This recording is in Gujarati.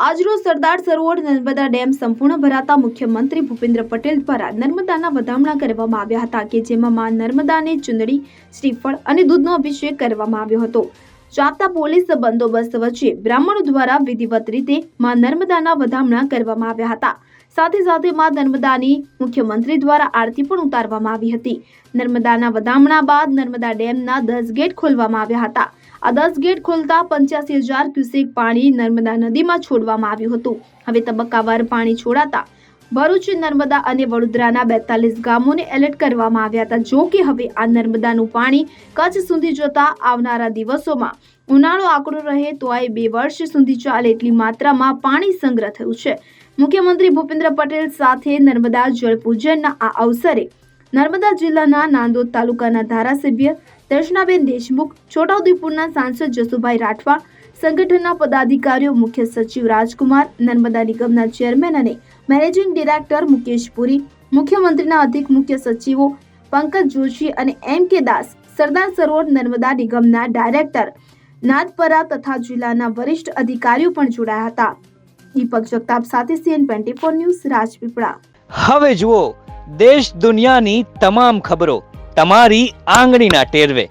આજરોજ સરદાર સરોવર નર્મદા ડેમ સંપૂર્ણ ભરાતા મુખ્યમંત્રી ભૂપેન્દ્ર પટેલ દ્વારા નર્મદાના વધામણા કરવામાં આવ્યા હતા કે જેમાં માં નર્મદાને ચુંદડી, શ્રીફળ અને દૂધનો અભિષેક કરવામાં આવ્યો હતો. જાપ્તા પોલીસ બંદોબસ્ત વચ્ચે બ્રાહ્મણો દ્વારા વિધિવત રીતે માં નર્મદાના વધામણા કરવામાં આવ્યા હતા. સાથે સાથે માં નર્મદાની મુખ્યમંત્રી દ્વારા આરતી પણ ઉતારવામાં આવી હતી. નર્મદાના વધામણા બાદ નર્મદા ડેમના દસ ગેટ ખોલવામાં આવ્યા હતા. આ દસ ગેટ ખોલતા પંચ્યાસી હજાર ક્યુસેક પાણી નર્મદા નદીમાં છોડવામાં આવ્યું હતું. હવે તબક્કાવાર પાણી છોડાતા ભરૂચ, નર્મદા અને વડોદરાના બેતાલીસ ગામોને એલર્ટ કરવામાં આવ્યા હતા. જો કે હવે આ નર્મદાનું પાણી કચ્છ સુધી જતા આવનારા દિવસોમાં ઉનાળો આકરો રહે તો આ બે વર્ષ સુધી ચાલે એટલી માત્રામાં પાણી સંગ્રહ થયું છે. મુખ્યમંત્રી ભૂપેન્દ્ર પટેલ સાથે નર્મદા જળપૂજનના આ અવસરે નર્મદા જિલ્લાના નાંદોદ તાલુકાના ધારાસભ્ય દર્શનાબેન દેશમુખ, છોટાઉદેપુરના સાંસદ જસુભાઈ રાઠવા સંગઠનના પદાધિકારીઓ, મુખ્ય સચિવ રાજકુમાર, નર્મદા નિગમના ચેરમેન અને મેનેજિંગ ડિરેક્ટર મુકેશ પુરી, મુખ્યમંત્રીના અધિક મુખ્ય સચિવો પંકજ જોશી અને એમ કે દાસ, સરદાર સરોવર નર્મદા નિગમના ડાયરેક્ટર નાદપરા તથા જિલ્લાના વરિષ્ઠ અધિકારીઓ પણ જોડાયા હતા. દીપક જગતાપ સાથે CN twenty four news, Rajpipla. હવે જુઓ, દેશ દુનિયાની તમામ ખબરો, તમારી આંગળીના ટેરવે.